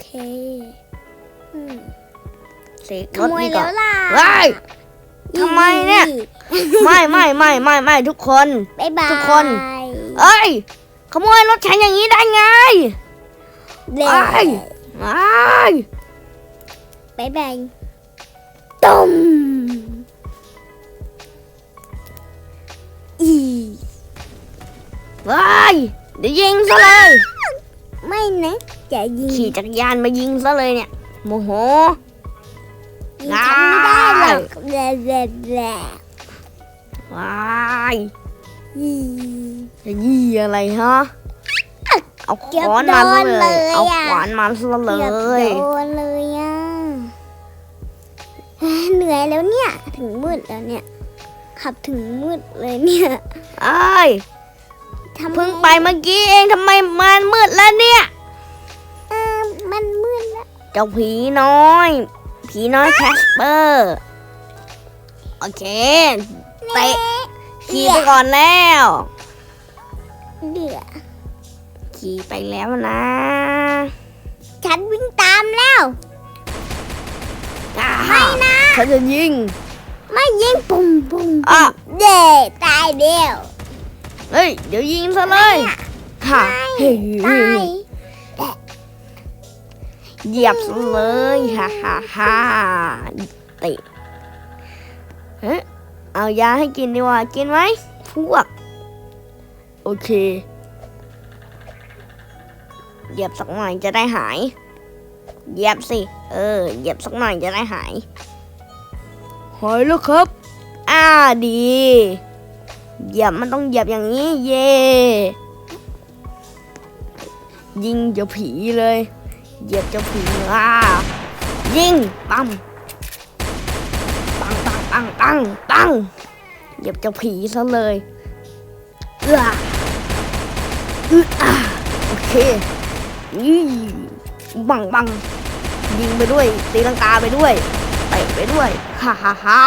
เคอืมเสกขรถโมยนี่ก่แล้อวนล่ะว้ายทำไมเนี่ย ไม่ไม่ไม่ไม่ไม่ทุกคน บ๊ายบายทุกคน เอ้ย ขโมยรถฉันอย่างนี้ได้ไงเด็กไอ้ยอ้ายบ๊ายบายตุ้มอีว้ายเดี๋ยวยิงซะเลย ไม่นะ จะยิงขี่จักรยานมายิงซะเลยเนี่ย โมโหยิงฉันไม่ได้หรอกแบลแบลแบลว้ายอีจะยี่อะไรฮะ เอาเกือบค้อนมาซะโดนเลเลย ยเอาอะขวานมาซะเลเกือบย โดนเลยอะเฮ้ยเหนื่อยแล้วเนี่ย ถึงมืดแล้วเนี่ย ขับถึงมืดเลยเนี่ยเอ้ยทำไมเพิ่งไปเมื่อกี้เองทำไมมันมืดแล้วเนี่ย เจ้าผีน้อย ผีน้อยแคสเปอร์ โอเคเตะขี่ไปก่อนแล้วเดือขี่ไปแล้วนะ ฉันวิ่งตามแล้วอ่าไม่นะฉันจะยิง ไม่ยิงปุ่มปุ่มอะเด้ตายเดียวเฮ้ย เดี๋ยวยิงซะเลยค่ะเฮ้ยตาย เหยียบเลยฮ่าฮ่าฮ่าเตะเฮ้เอายาให้กินดีกว่า กินไหมพวก โอเค เหยียบสักหน่อยจะได้หาย เหยียบสิ เออ เหยียบสักหน่อยจะได้หาย หายแล้วครับ อ่าดี เหยียบมันต้องเหยียบอย่างนี้ เย่ยิงเจ้าผีเลย เหยียบเจ้าผีอ่ายิงปังปังปังปังปังปังเหยียบเจ้าผีซะเลยเอื้อเอื้อโอเคนี่บังบังยิงไปด้วยตีลังกาไปด้วยเตะไปด้วยฮ่าฮ่าฮ่า